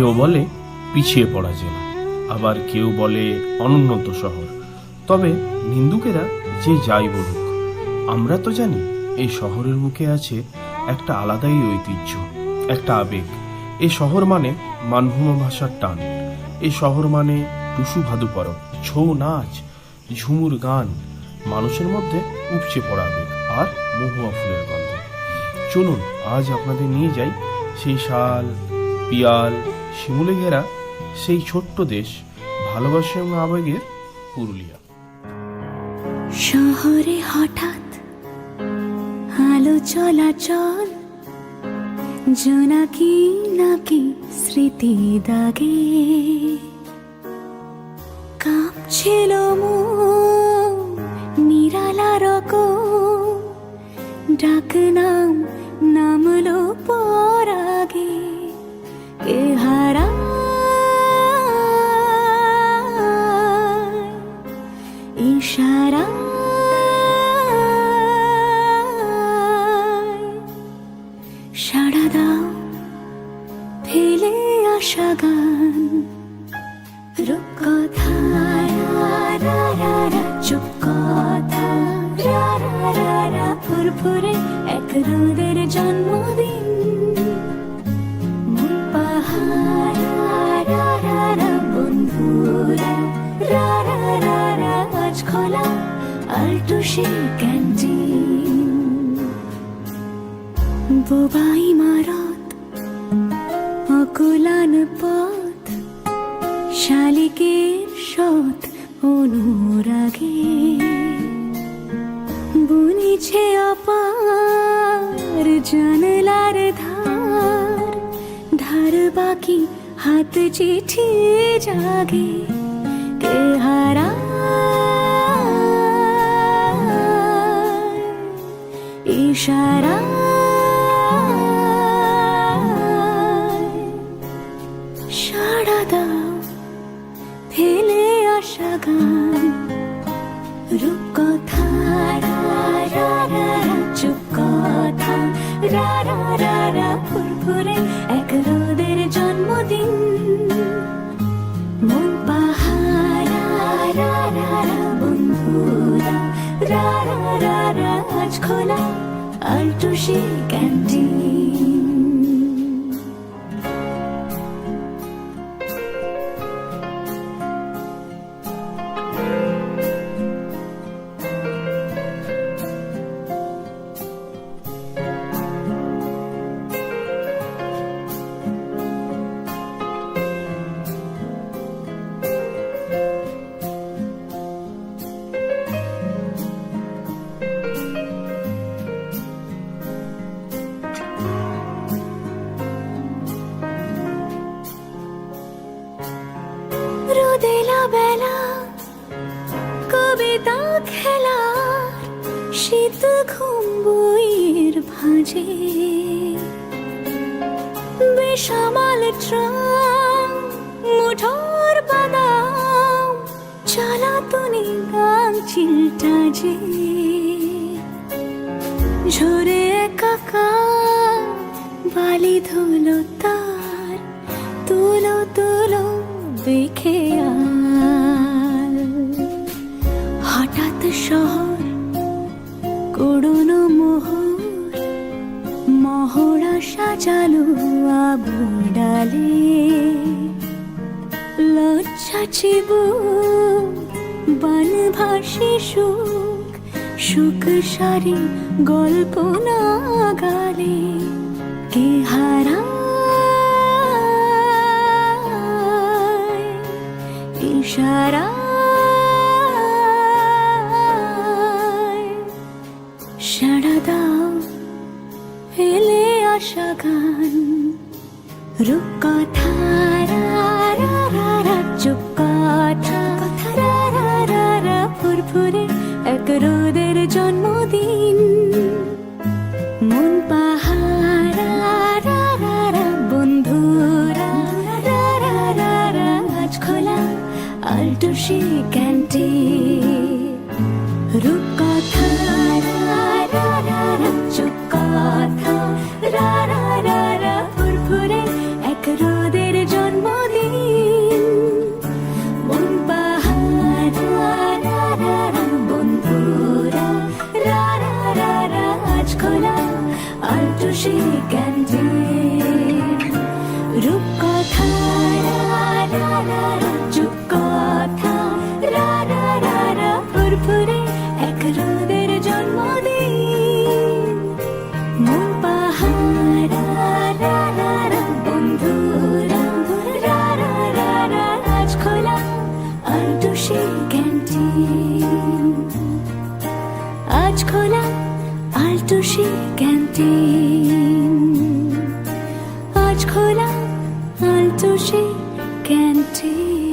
কেউ বলে পিছিয়ে পড়া জেলা, আবার কেউ বলে অনুন্নত শহর। তবে নিন্দুকেরা যে যাই বলুক, আমরা তো জানি এই শহরের মুখে আছে একটা আলাদাই ঐতিহ্য, একটা আবেগ। এই শহর মানে মানভূম ভাষার টান। এই শহর মানে টুসু ভাদু পরব, ছৌ নাচ, ঝুমুর গান, মানুষের মধ্যে উপচে পড়া আবেগ আর মহুয়া ফুলের গন্ধ। চলুন, আজ আপনাদের নিয়ে যাই সেই শাল, পিয়াল শিমুলে ঘেরা সেই ছোট্ট দেশ ভালোবাসা এবং আবেগের পুরুলিয়া। শহরে হঠাৎ আলো চলাচল জোনাকি নাকি স্মৃতি দাগে। কাঁপছিল নিরালা রকম ডাক নাম নামলো পরাগে ইশারা। সাড়া দাও ফেলে আসা গান। রূপকথা চুপ কথা রা রা রা জন্মদিন। বোবাই মারত অকুলান পথ শালিকের বুনিছে ধার বাকি হাত চিঠি জাগে ইশারা খোলা আলটুসি ক্যান্টিন শীত ঘুম বইয়ের ভাঁজে বেসামাল ট্রাম, মুঠোর বাদাম, চালাতুনি গান চিলটা যে ঝরে কাকা, বালি ধুলো তার, তুলো তুলো দেখে আল। হঠাৎ শহর সাজালো আবু ডালে। লজ্জা চিবু বান ভাসি সুখ সুখ সারি গল্প না গালে কে হারা ইশারা। দাও ফেলে আসা গান রূপকথা চুপ কথা রা, ফুরফুরে এক রোদের জন্মদিন মন পাহাড় রা রা রা রা, বন্ধুরা আজ খোলা আলটুসি ক্যান্টিন রূপকথা ক্যান্টিন রূপকথা রা রা রা রা চুপকথা রা রা রা রা ফুরফুরে এক আজ খোলা আলটুসি ক্যান্টিন আজ খোলা। আলটুসি ক্যান্টিন। আজ খোলা আলটুসি ক্যান্টিন।